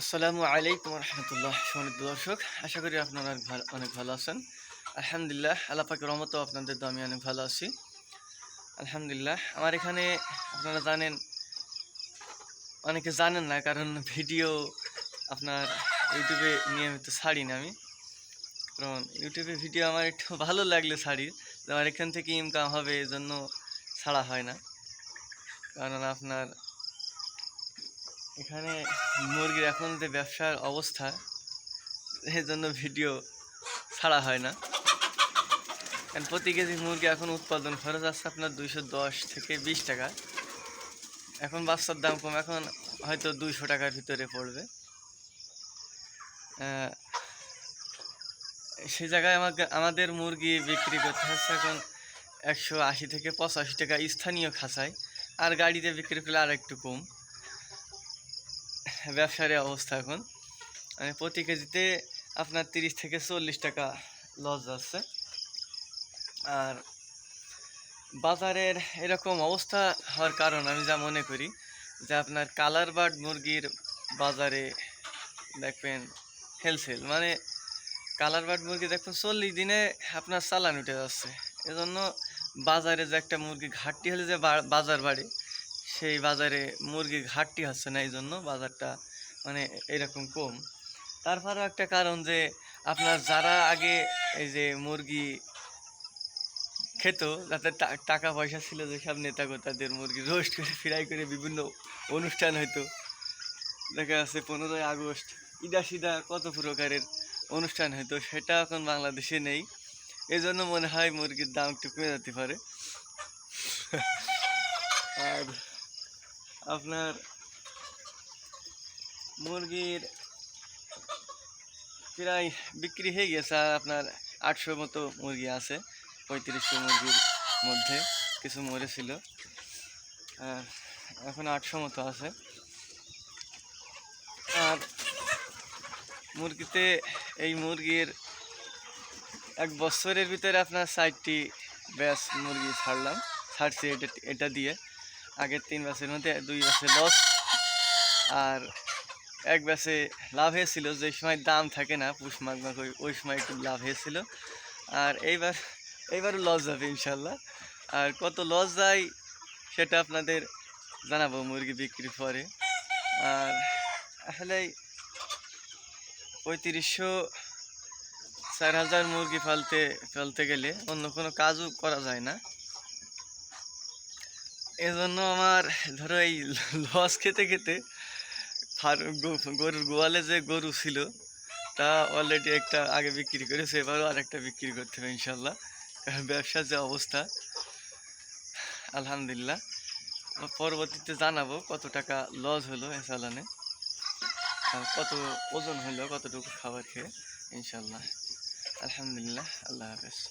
আসসালামু আলাইকুম রহমতুল্লাহ সম্মানিত দর্শক, আশা করি আপনারা অনেক ভালো আছেন। আলহামদুলিল্লাহ, আল্লাহ পাকের রহমত আপনাদের তো আমি অনেক ভালো আছি। আলহামদুলিল্লাহ, আমার এখানে আপনারা জানেন, অনেকে জানেন না, কারণ ভিডিও আপনার ইউটিউবে নিয়মিত ছাড়ি না আমি। কারণ ইউটিউবে ভিডিও আমার একটু ভালো লাগলে ছাড়ি আমার এখান থেকে ইনকাম হবে এই জন্য ছাড়া হয় না। কারণ আপনার এখানে মুরগির এখন যে ব্যবসার অবস্থা এই জন্য ভিডিও ছাড়া হয় না। কারণ প্রতি কেজি মুরগি এখন উৎপাদন খরচ আছে আপনার দুইশো দশ থেকে বিশ টাকা। এখন বাচ্চার দাম কম, এখন হয়তো দুইশো টাকার ভিতরে পড়বে। সেই জায়গায় আমাকে আমাদের মুরগি বিক্রি করতে হচ্ছে এখন একশো আশি থেকে পঁচাশি টাকা স্থানীয় খাঁচায়। আর গাড়িতে বিক্রি করলে আর একটু কম। ব্যবসার অবস্থা এখন। মানে প্রতি কেজিতে আপনার তিরিশ থেকে চল্লিশ টাকা লস যাচ্ছে আর বাজারের এরকম অবস্থা হওয়ার কারণ আমি যা মনে করি, যে আপনার কালার বার্ড মুরগির বাজারে দেখবেন হেলসেল মানে কালার বার্ড মুরগি দেখবেন চল্লিশ দিনে আপনার চালান উঠে যাচ্ছে। এজন্য বাজারে যে একটা মুরগি ঘাটতি হলে যে বাজার বাড়ে সেই বাজারে মুরগি ঘাটতি হচ্ছে না এই জন্য বাজারটা মানে এরকম কম। তারপরেও একটা কারণ যে আপনার যারা আগে এই যে মুরগি খেত যাতে টাকা পয়সা ছিল যেসব নেতা তাদের মুরগি রোস্ট করে ফ্রাই করে বিভিন্ন অনুষ্ঠান হতো দেখা যাচ্ছে পনেরোই আগস্ট ইদা সিদা কত প্রকারের অনুষ্ঠান হতো সেটা এখন বাংলাদেশে নেই। এই জন্য মনে হয় মুরগির দাম একটু কমে যেতে পারে। আর আপনার মুরগির প্রায় বিক্রি হয়ে গেছে আপনার আটশো মতো মুরগি আছে, পঁয়ত্রিশশো মুরগির মধ্যে কিছু মরেছিল। আর এখন আটশো মতো আছে। আর মুরগিতে এই মুরগির এক বছরের ভিতরে আপনার ষাটটি ব্যাস মুরগি ছাড়লাম, ছাড়ছি এটা এটা দিয়ে। আগের তিন ব্যাচের মধ্যে, দুই ব্যাচে লস আর এক ব্যাচে লাভ হয়েছিল, যে সময় দাম থাকে না, পুষ মাঘ ওই সময় একটু লাভ হয়েছিল। আর এইবার, এইবারও লস যাবে ইনশাল্লাহ আর কত লস যায়, সেটা আপনাদের জানাব মুরগি বিক্রি পরে। আর আসলে পঁয়ত্রিশশো চার হাজার মুরগি ফালতে ফেলতে গেলে অন্য কোনো কাজও করা যায় না। এজন্য আমার, ধরো এই লস খেতে খেতে ফার- গো- গরুর গোয়ালে যে গরু ছিল, তা অলরেডি একটা আগে বিক্রি করেছে, এবারও আরেকটা বিক্রি করতে হবে ইনশাল্লাহ। কারণ ব্যবসার যে অবস্থা, আলহামদুলিল্লাহ। পরবর্তীতে জানাব কত টাকা লস হলো এ চালানে আর কত ওজন হলো, কতটুকু খাবার খেয়ে, ইনশাল্লাহ। আলহামদুলিল্লাহ, আল্লাহ হাফেজ।